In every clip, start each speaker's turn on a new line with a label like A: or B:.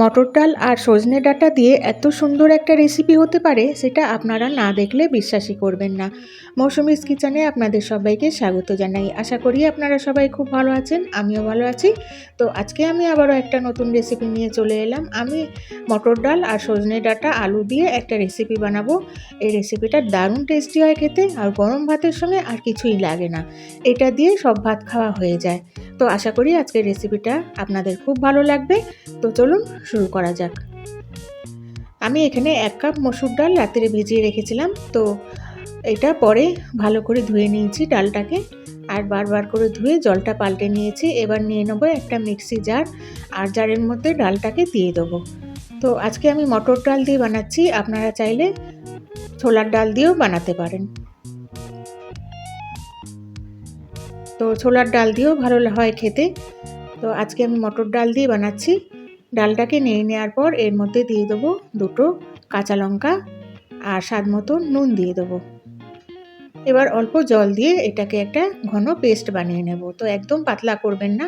A: মটর ডাল আর সজনে ডাটা দিয়ে এত সুন্দর একটা রেসিপি হতে পারে, সেটা আপনারা না দেখলে বিশ্বাসই করবেন না। মৌসুমিস কিচেনে আপনাদের সবাইকে স্বাগত জানাই। আশা করি আপনারা সবাই খুব ভালো আছেন, আমিও ভালো আছি। তো আজকে আমি আবারও একটা নতুন রেসিপি নিয়ে চলে এলাম। আমি মটর ডাল আর সজনে ডাটা আলু দিয়ে একটা রেসিপি বানাবো। এই রেসিপিটা দারুণ টেস্টি হয় খেতে, আর গরম ভাতের সঙ্গে আর কিছুই লাগে না। এটা দিয়ে সব ভাত খাওয়া হয়ে যায়। তো আশা করি আজকের রেসিপিটা আপনাদের খুব ভালো লাগবে। তো চলুন শুরু করা যাক। আমি এখানে এক কাপ মসুর ডাল রাত্রে ভিজিয়ে রেখেছিলাম, তো এটা পরে ভালো করে ধুয়ে নিয়েছি ডালটাকে। আর বারবার করে ধুয়ে জলটা পাল্টে নিয়েছি, এবার নিয়ে নেব একটা মিক্সি জার, আর জারের মধ্যে ডালটাকে দিয়ে দেবো। তো আজকে আমি মটর ডাল দিয়ে বানাচ্ছি, আপনারা চাইলে ছোলার ডাল দিয়েও বানাতে পারেন। তো ছোলার ডাল দিয়েও ভালো হয় খেতে। তো আজকে আমি মটর ডাল দিয়ে বানাচ্ছি। ডালটাকে নিয়ে নেওয়ার পর এর মধ্যে দিয়ে দেবো দুটো কাঁচা লঙ্কা আর স্বাদ মতো নুন দিয়ে দেবো। এবার অল্প জল দিয়ে এটাকে একটা ঘন পেস্ট বানিয়ে নেব। তো একদম পাতলা করবেন না,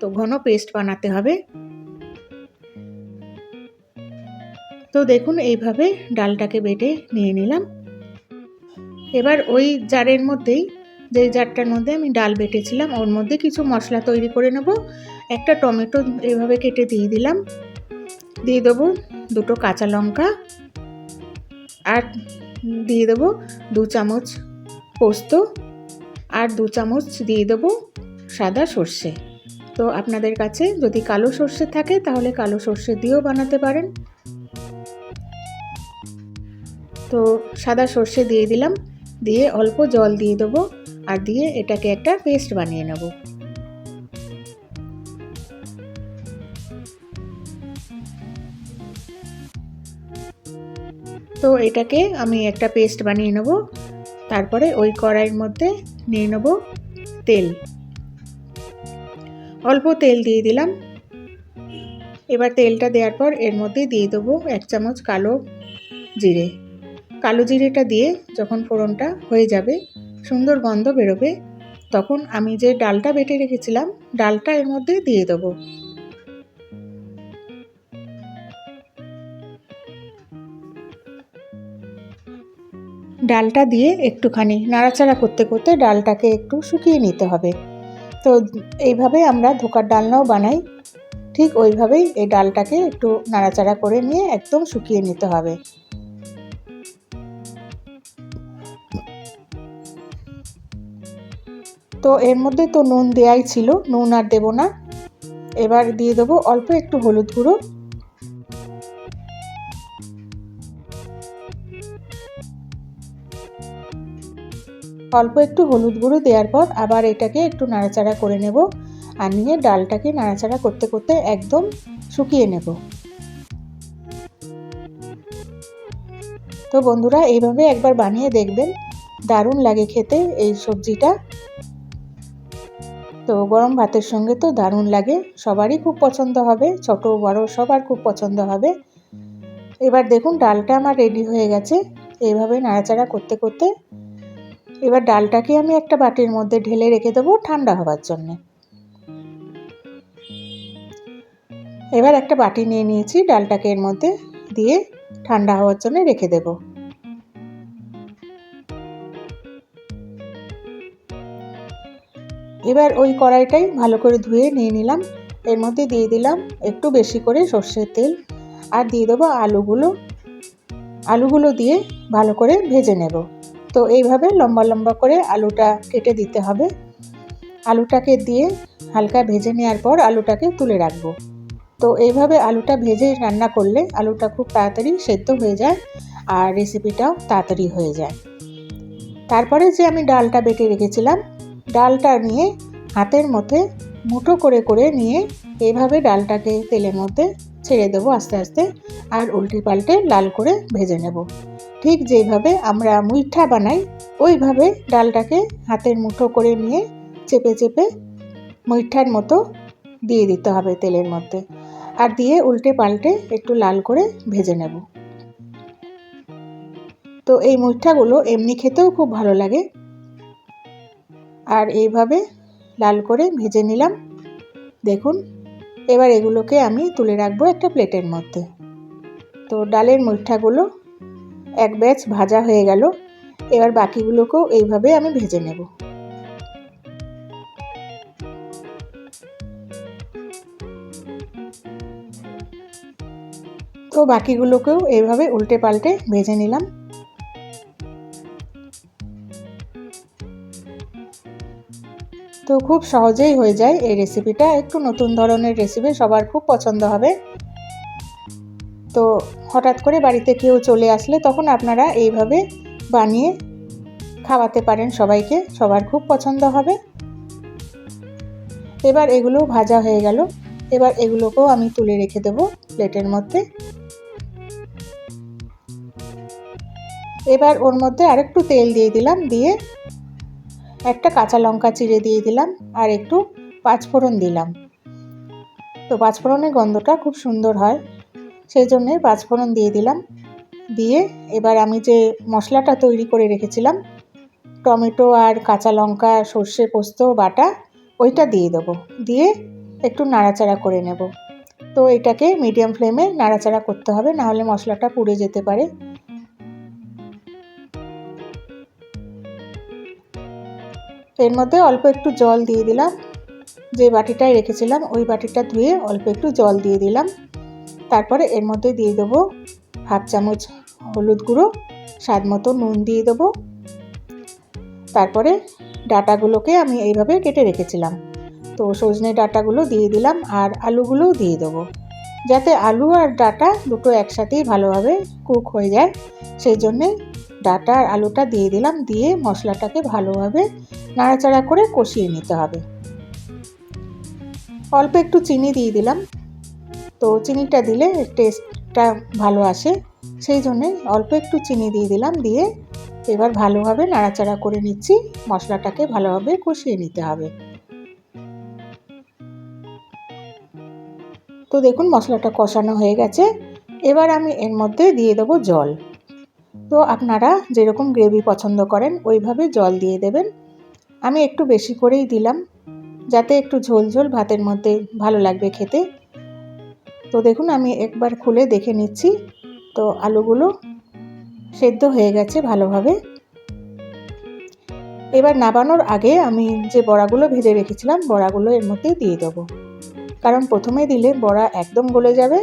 A: তো ঘন পেস্ট বানাতে হবে। তো দেখুন এইভাবে ডালটাকে বেটে নিয়ে নিলাম। এবার ওই জারের মধ্যেই যে জারটার মধ্যে আমি ডাল বেটেছিলাম, ওর মধ্যে কিছু মশলা তৈরি করে নেব। একটা টমেটো এভাবে কেটে দিয়ে দিলাম। দিয়ে দেবো দুটো কাঁচা লঙ্কা আর দিয়ে দেবো দু চামচ পোস্ত আর দু চামচ দিয়ে দেবো সাদা সর্ষে। তো আপনাদের কাছে যদি কালো সর্ষে থাকে, তাহলে কালো সর্ষে দিয়েও বানাতে পারেন। তো সাদা সর্ষে দিয়ে দিলাম, দিয়ে অল্প জল দিয়ে দেবো। আর দিয়ে এটাকে একটা পেস্ট বানিয়ে নেব। তো এটাকে আমি একটা পেস্ট বানিয়ে নেব। তারপরে ওই কড়াইয়ের মধ্যে নিয়ে নেব তেল। অল্প তেল দিয়ে দিলাম। এবার তেলটা দেওয়ার পর এর মধ্যে দিয়ে দেবো এক চামচ কালো জিরে। কালো জিরেটা দিয়ে যখন ফোড়নটা হয়ে যাবে সুন্দর গন্ধ বেরোবে। তখন আমি যে ডালটা বেটে রেখেছিলাম, ডালটা এর মধ্যে দিয়ে দেবো। ডালটা দিয়ে একটুখানি নাড়াচাড়া করতে করতে ডালটাকে একটু শুকিয়ে নিতে হবে। তো এইভাবে আমরা ধোকার ডালনাও বানাই। ঠিক ওইভাবেই এই ডালটাকে একটু নাড়াচাড়া করে নিয়ে একদম শুকিয়ে নিতে হবে। তো এর মধ্যে তো নুন দেয়াই ছিল, নুন আর দেবো না। এবার দিয়ে দেবো অল্প একটু হলুদ গুঁড়ো। অল্প একটু হলুদ গুঁড়ো দেওয়ার পর আবার এটাকে একটু নাড়াচাড়া করে নেব আর নিয়ে ডালটাকে নাড়াচাড়া করতে করতে একদম শুকিয়ে নেব। তো বন্ধুরা, এইভাবে একবার বানিয়ে দেখবেন। দারুণ লাগে খেতে এই সবজিটা। তো গরম ভাতের সঙ্গে তো দারুণ লাগে। সবারই খুব পছন্দ হবে, ছোট, বড়, সবার খুব পছন্দ হবে। এবার দেখুন ডালটা আমার রেডি হয়ে গেছে। এইভাবে নাড়াচাড়া করতে করতে এবার ডালটাকে আমি একটা বাটির মধ্যে ঢেলে রেখে দেবো ঠান্ডা হওয়ার জন্যে। এবার একটা বাটি নিয়ে নিয়েছি, ডালটাকে এর মধ্যে দিয়ে ঠান্ডা হওয়ার জন্য রেখে দেব। এবার ওই কড়াইটাই ভালো করে ধুয়ে নিয়ে নিলাম। এর মধ্যে দিয়ে দিলাম একটু বেশি করে সর্ষের তেল আর দিয়ে দেবো আলুগুলো। আলুগুলো দিয়ে ভালো করে ভেজে নেব। তো এইভাবে লম্বা লম্বা করে আলুটা কেটে দিতে হবে। আলুটাকে দিয়ে হালকা ভেজে নেওয়ার পর আলুটাকে তুলে রাখব। তো এইভাবে আলুটা ভেজে রান্না করলে আলুটা খুব তাড়াতাড়ি সেদ্ধ হয়ে যায় আর রেসিপিটাও তাড়াতাড়ি হয়ে যায়। তারপরে যে আমি ডালটা বেটে রেখেছিলাম ডালটা নিয়ে হাতের মধ্যে মুঠো করে করে নিয়ে এইভাবে ডালটাকে তেলের মধ্যে ছেড়ে দেবো আস্তে আস্তে আর উল্টে পাল্টে লাল করে ভেজে নেব। ঠিক যেভাবে আমরা মুইঠা বানাই, ওইভাবে ডালটাকে হাতের মুঠো করে নিয়ে চেপে চেপে মুইঠার মতো দিয়ে দিতে হবে তেলের মধ্যে আর দিয়ে উল্টে পাল্টে একটু লাল করে ভেজে নেব। তো এই মুইঠাগুলো এমনি খেতেও খুব ভালো লাগে। আর এইভাবে লাল করে ভেজে নিলাম। দেখুন, এবার এগুলোকে আমি তুলে রাখব একটা প্লেটের মধ্যে। তো ডালের মুঠাগুলো এক ব্যাচ ভাজা হয়ে গেল। এবার বাকিগুলোকেও এইভাবে আমি ভেজে নেব। তো বাকিগুলোকেও এইভাবে উল্টে পাল্টে ভেজে নিলাম। তো খুব সহজেই হয়ে যায় এই রেসিপিটা একটু নতুন ধরনের রেসিপি সবার খুব পছন্দ হবে। তো হঠাৎ করে বাড়িতে কেউ চলে আসলে তখন আপনারা এইভাবে বানিয়ে খাওয়াতে পারেন সবাইকে, সবার খুব পছন্দ হবে। এবার এগুলো ভাজা হয়ে গেল। এবার এগুলোকেও আমি তুলে রেখে দেব প্লেটের মধ্যে। এবার ওর মধ্যে আরেকটু তেল দিয়ে দিলাম, দিয়ে একটা কাঁচা লঙ্কা চিড়ে দিয়ে দিলাম আর একটু পাঁচফোড়ন দিলাম। তো পাঁচফোড়নের গন্ধটা খুব সুন্দর হয়, সেই জন্যে পাঁচফোড়ন দিয়ে দিলাম। দিয়ে এবার আমি যে মশলাটা তৈরি করে রেখেছিলাম, টমেটো আর কাঁচা লঙ্কা, সর্ষে পোস্ত, বাটা, ওইটা দিয়ে দেবো। দিয়ে একটু নাড়াচাড়া করে নেব। তো এটাকে মিডিয়াম ফ্লেমে নাড়াচাড়া করতে হবে, নাহলে মশলাটা পুড়ে যেতে পারে। এর মধ্যে অল্প একটু জল দিয়ে দিলাম। যে বাটিটায় রেখেছিলাম, ওই বাটিটা ধুয়ে অল্প একটু জল দিয়ে দিলাম। তারপরে এর মধ্যে দিয়ে দেবো হাফ চামচ হলুদ গুঁড়ো, স্বাদ মতো নুন দিয়ে দেবো। তারপরে ডাটাগুলোকে আমি এইভাবে কেটে রেখেছিলাম। তো সজনে ডাটাগুলো দিয়ে দিলাম আর আলুগুলোও দিয়ে দেবো। যাতে আলু আর ডাটা দুটো একসাথেই ভালোভাবে কুক হয়ে যায়, সেই জন্যে ডাটা আর আলুটা দিয়ে দিলাম, দিয়ে মশলাটাকে ভালোভাবে নাড়াচাড়া করে কষিয়ে নিতে হবে। অল্প একটু চিনি দিয়ে দিলাম। তো চিনিটা দিলে টেস্টটা ভালো আসে। সেই জন্যে অল্প একটু চিনি দিয়ে দিলাম, দিয়ে এবার ভালোভাবে নাড়াচাড়া করে নিচ্ছি। মশলাটাকে ভালোভাবে কষিয়ে নিতে হবে। তো দেখুন মশলাটা কষানো হয়ে গেছে। এবার আমি এর মধ্যে দিয়ে দেবো জল। তো আপনারা যেরকম গ্রেভি পছন্দ করেন, ওইভাবে জল দিয়ে দেবেন। আমি একটু বেশি করেই দিলাম, যাতে একটু ঝোল ঝোল ভাতের মধ্যে ভালো লাগবে খেতে। তো দেখুন, আমি একবার খুলে দেখে নিচ্ছি। তো আলুগুলো সেদ্ধ হয়ে গেছে ভালোভাবে। এবার নাবানোর আগে আমি যে বড়াগুলো ভেজে রেখেছিলাম, বড়াগুলো এর মধ্যে দিয়ে দেবো। কারণ প্রথমে দিলে বড়া একদম গলে যাবে।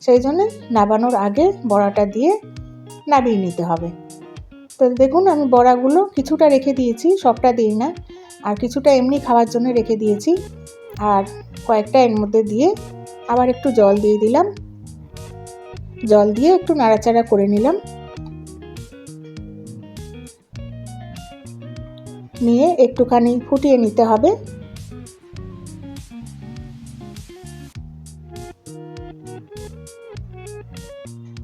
A: সেই জন্যে নাবানোর আগে বড়াটা দিয়ে নাবিয়ে নিতে হবে। তো দেখুন, আমি বড়াগুলো কিছুটা রেখে দিয়েছি, সবটা দিই না। আর কিছুটা এমনি খাওয়ার জন্য রেখে দিয়েছি। আর কয়েকটা এর মধ্যে দিয়ে আবার একটু জল দিয়ে দিলাম। জল দিয়ে একটু নাড়াচাড়া করে নিলাম। নিয়ে একটুখানি ফুটিয়ে নিতে হবে।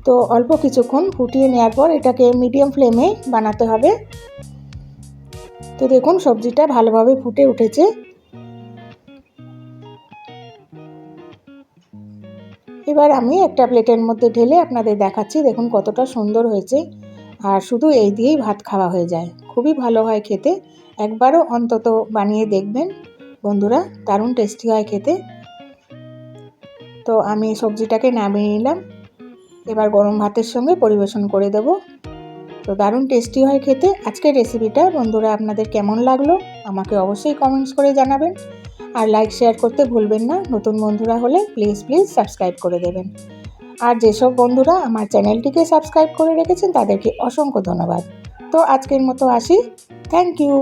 A: তো অল্প কিছুক্ষণ ফুটিয়ে নেওয়ার পর এটাকে মিডিয়াম ফ্লেমে বানাতে হবে। তো দেখুন সবজিটা ভালোভাবে ফুটে উঠেছে। এবার আমি একটা প্লেটের মধ্যে ঢেলে আপনাদের দেখাচ্ছি, দেখুন কতটা সুন্দর হয়েছে। আর শুধু এই দিয়েই ভাত খাওয়া হয়ে যায়। খুবই ভালো হয় খেতে। একবারও অন্তত বানিয়ে দেখবেন। বন্ধুরা, দারুণ টেস্টি হয় খেতে। তো আমি সবজিটাকে নামিয়ে নিলাম। এবার গরম ভাতের সঙ্গে পরিবেশন করে দেব। তো দারুণ টেস্টি হয় খেতে। আজকের রেসিপিটা বন্ধুরা আপনাদের কেমন লাগল আমাকে অবশ্যই কমেন্টস করে জানাবেন। আর লাইক শেয়ার করতে ভুলবেন না। নতুন বন্ধুরা হলে প্লিজ প্লিজ সাবস্ক্রাইব করে দেবেন। আর যেসব বন্ধুরা আমার চ্যানেলটিকে সাবস্ক্রাইব করে রেখেছেন তাদেরকে অসংখ্য ধন্যবাদ। তো আজকের মতো আসি। Thank you